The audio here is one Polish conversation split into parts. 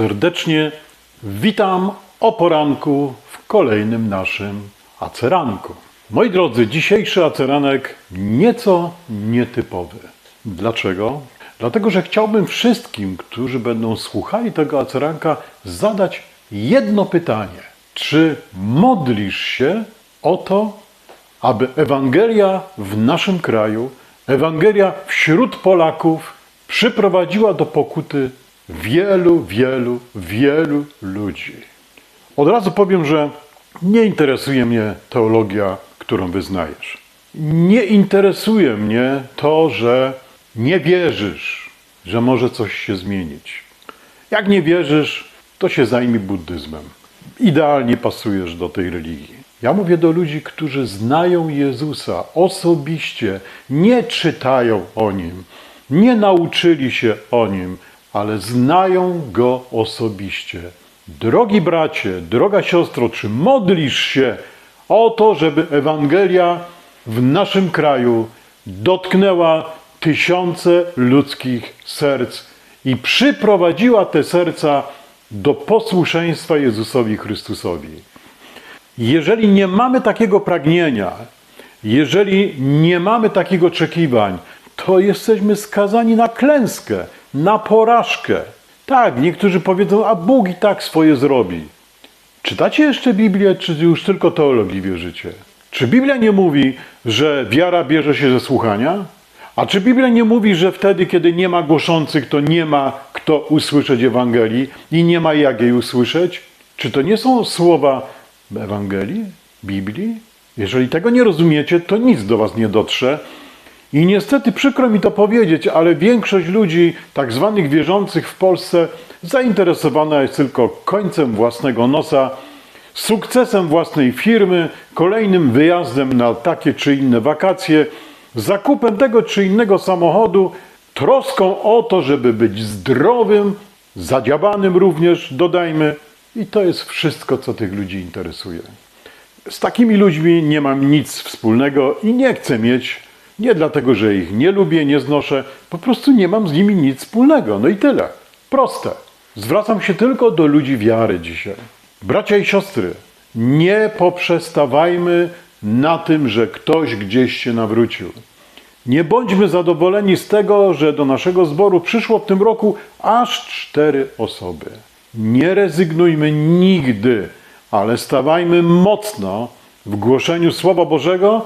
serdecznie witam o poranku w kolejnym naszym aceranku. Moi drodzy, dzisiejszy aceranek nieco nietypowy. Dlaczego? Dlatego, że chciałbym wszystkim, którzy będą słuchali tego aceranka, zadać jedno pytanie. Czy modlisz się o to, aby Ewangelia w naszym kraju, Ewangelia wśród Polaków przyprowadziła do pokuty wielu, wielu, wielu ludzi. Od razu powiem, że nie interesuje mnie teologia, którą wyznajesz. Nie interesuje mnie to, że nie wierzysz, że może coś się zmienić. Jak nie wierzysz, to się zajmij buddyzmem. Idealnie pasujesz do tej religii. Ja mówię do ludzi, którzy znają Jezusa osobiście, nie czytają o nim, nie nauczyli się o nim, ale znają go osobiście. Drogi bracie, droga siostro, czy modlisz się o to, żeby Ewangelia w naszym kraju dotknęła tysiące ludzkich serc i przyprowadziła te serca do posłuszeństwa Jezusowi Chrystusowi? Jeżeli nie mamy takiego pragnienia, jeżeli nie mamy takich oczekiwań, to jesteśmy skazani na klęskę, na porażkę. Tak, niektórzy powiedzą, a Bóg i tak swoje zrobi. Czytacie jeszcze Biblię, czy już tylko teologii wierzycie? Czy Biblia nie mówi, że wiara bierze się ze słuchania? A czy Biblia nie mówi, że wtedy, kiedy nie ma głoszących, to nie ma kto usłyszeć Ewangelii i nie ma jak jej usłyszeć? Czy to nie są słowa Ewangelii, Biblii? Jeżeli tego nie rozumiecie, to nic do was nie dotrze. I niestety przykro mi to powiedzieć, ale większość ludzi, tak zwanych wierzących w Polsce, zainteresowana jest tylko końcem własnego nosa, sukcesem własnej firmy, kolejnym wyjazdem na takie czy inne wakacje, zakupem tego czy innego samochodu, troską o to, żeby być zdrowym, zadziabanym również, dodajmy. I to jest wszystko, co tych ludzi interesuje. Z takimi ludźmi nie mam nic wspólnego i nie chcę mieć, nie dlatego, że ich nie lubię, nie znoszę, po prostu nie mam z nimi nic wspólnego. No i tyle. Proste. Zwracam się tylko do ludzi wiary dzisiaj. Bracia i siostry, nie poprzestawajmy na tym, że ktoś gdzieś się nawrócił. Nie bądźmy zadowoleni z tego, że do naszego zboru przyszło w tym roku aż cztery osoby. Nie rezygnujmy nigdy, ale stawajmy mocno w głoszeniu Słowa Bożego.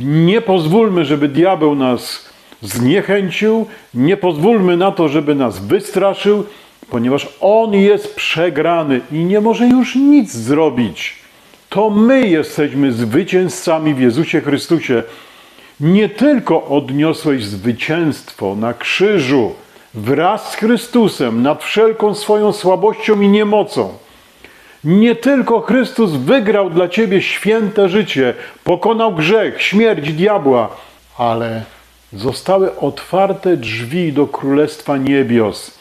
Nie pozwólmy, żeby diabeł nas zniechęcił, nie pozwólmy na to, żeby nas wystraszył, ponieważ on jest przegrany i nie może już nic zrobić. To my jesteśmy zwycięzcami w Jezusie Chrystusie. Nie tylko odniosłeś zwycięstwo na krzyżu wraz z Chrystusem nad wszelką swoją słabością i niemocą. Nie tylko Chrystus wygrał dla ciebie święte życie, pokonał grzech, śmierć diabła, ale zostały otwarte drzwi do Królestwa Niebios.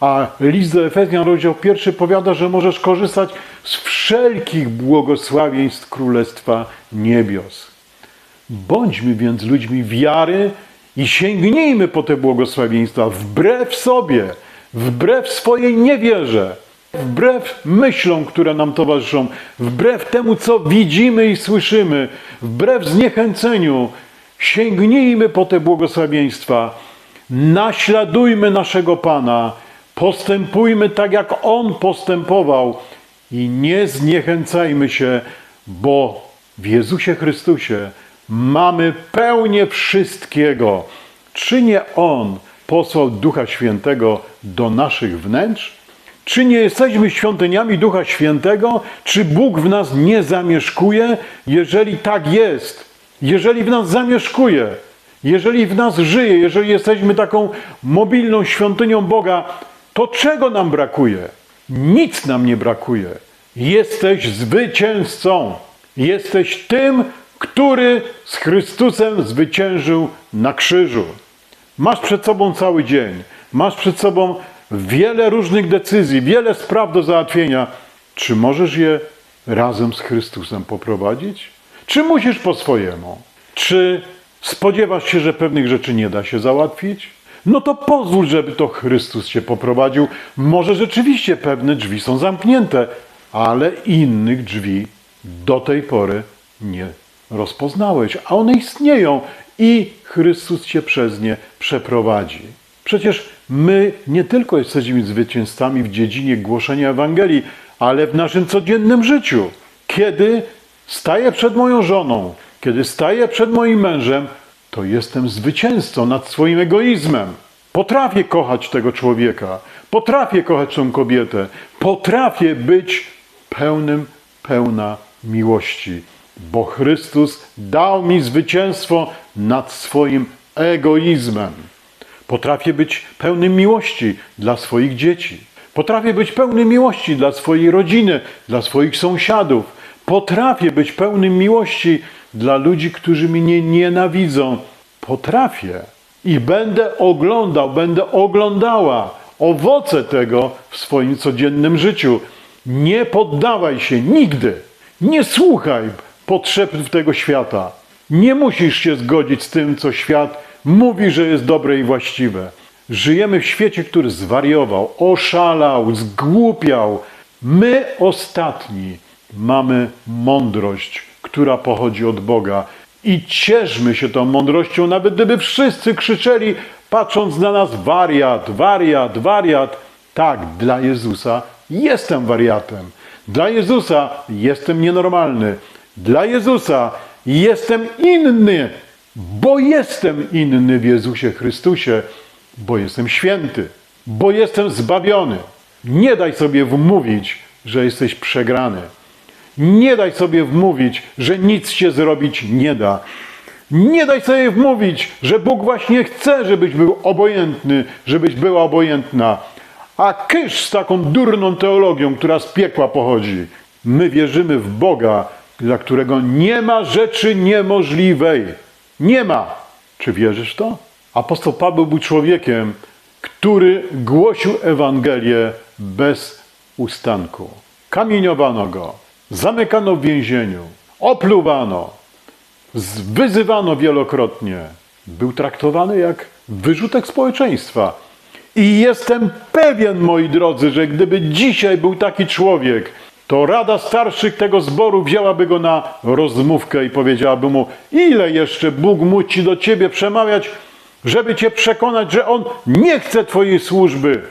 A list do Efezjan, rozdział pierwszy powiada, że możesz korzystać z wszelkich błogosławieństw Królestwa Niebios. Bądźmy więc ludźmi wiary i sięgnijmy po te błogosławieństwa wbrew sobie, wbrew swojej niewierze, wbrew myślom, które nam towarzyszą, wbrew temu, co widzimy i słyszymy, wbrew zniechęceniu. Sięgnijmy po te błogosławieństwa, naśladujmy naszego Pana, postępujmy tak, jak On postępował i nie zniechęcajmy się, bo w Jezusie Chrystusie mamy pełnię wszystkiego. Czy nie On posłał Ducha Świętego do naszych wnętrz? Czy nie jesteśmy świątyniami Ducha Świętego? Czy Bóg w nas nie zamieszkuje? Jeżeli tak jest, jeżeli w nas zamieszkuje, jeżeli w nas żyje, jeżeli jesteśmy taką mobilną świątynią Boga, to czego nam brakuje? Nic nam nie brakuje. Jesteś zwycięzcą. Jesteś tym, który z Chrystusem zwyciężył na krzyżu. Masz przed sobą cały dzień, masz przed sobą wiele różnych decyzji, wiele spraw do załatwienia. Czy możesz je razem z Chrystusem poprowadzić? Czy musisz po swojemu? Czy spodziewasz się, że pewnych rzeczy nie da się załatwić? no to pozwól, żeby to Chrystus cię poprowadził. Może rzeczywiście pewne drzwi są zamknięte, ale innych drzwi do tej pory nie rozpoznałeś, a one istnieją i Chrystus cię przez nie przeprowadzi. Przecież my nie tylko jesteśmy zwycięzcami w dziedzinie głoszenia Ewangelii, ale w naszym codziennym życiu. Kiedy staję przed moją żoną, kiedy staję przed moim mężem, to jestem zwycięzcą nad swoim egoizmem. Potrafię kochać tego człowieka, potrafię kochać tą kobietę, potrafię być pełnym, pełna miłości, bo Chrystus dał mi zwycięstwo nad swoim egoizmem. Potrafię być pełnym miłości dla swoich dzieci. Potrafię być pełnym miłości dla swojej rodziny, dla swoich sąsiadów. Potrafię być pełnym miłości dla ludzi, którzy mnie nienawidzą. Potrafię i będę oglądał, będę oglądała owoce tego w swoim codziennym życiu. Nie poddawaj się nigdy. Nie słuchaj potrzeb tego świata. Nie musisz się zgodzić z tym, co świat mówi, że jest dobre i właściwe. Żyjemy w świecie, który zwariował, oszalał, zgłupiał. My ostatni mamy mądrość, która pochodzi od Boga. I cieszmy się tą mądrością, nawet gdyby wszyscy krzyczeli, patrząc na nas, wariat, wariat, wariat. Tak, dla Jezusa jestem wariatem. Dla Jezusa jestem nienormalny. Dla Jezusa jestem inny, bo jestem inny w Jezusie Chrystusie, bo jestem święty, bo jestem zbawiony. Nie daj sobie wmówić, że jesteś przegrany. Nie daj sobie wmówić, że nic się zrobić nie da. Nie daj sobie wmówić, że Bóg właśnie chce, żebyś był obojętny, żebyś była obojętna. A kysz z taką durną teologią, która z piekła pochodzi. My wierzymy w Boga, dla którego nie ma rzeczy niemożliwej. Nie ma. Czy wierzysz to? Apostoł Paweł był człowiekiem, który głosił Ewangelię bez ustanku. Kamieniowano go, zamykano w więzieniu, opluwano, wyzywano wielokrotnie. Był traktowany jak wyrzutek społeczeństwa. I jestem pewien, moi drodzy, że gdyby dzisiaj był taki człowiek, to Rada Starszych tego zboru wzięłaby go na rozmówkę i powiedziałaby mu, ile jeszcze Bóg musi do ciebie przemawiać, żeby cię przekonać, że On nie chce twojej służby.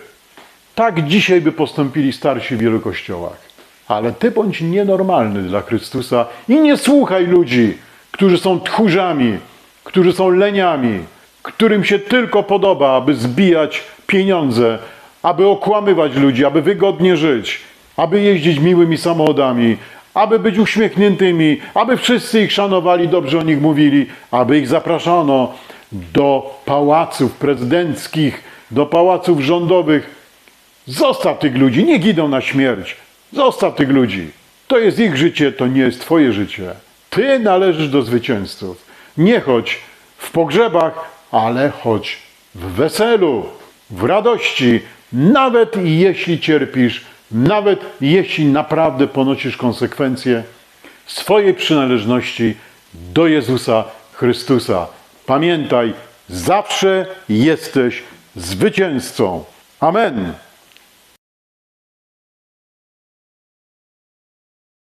Tak dzisiaj by postąpili starsi w wielu kościołach. Ale ty bądź nienormalny dla Chrystusa i nie słuchaj ludzi, którzy są tchórzami, którzy są leniami, którym się tylko podoba, aby zbijać pieniądze, aby okłamywać ludzi, aby wygodnie żyć, aby jeździć miłymi samochodami, aby być uśmiechniętymi, aby wszyscy ich szanowali, dobrze o nich mówili, aby ich zapraszano do pałaców prezydenckich, do pałaców rządowych. Zostaw tych ludzi, niech idą na śmierć. Zostaw tych ludzi. To jest ich życie, to nie jest Twoje życie. Ty należysz do zwycięzców. Nie chodź w pogrzebach, ale chodź w weselu, w radości, nawet jeśli cierpisz, nawet jeśli naprawdę ponosisz konsekwencje swojej przynależności do Jezusa Chrystusa. Pamiętaj, zawsze jesteś zwycięzcą. Amen.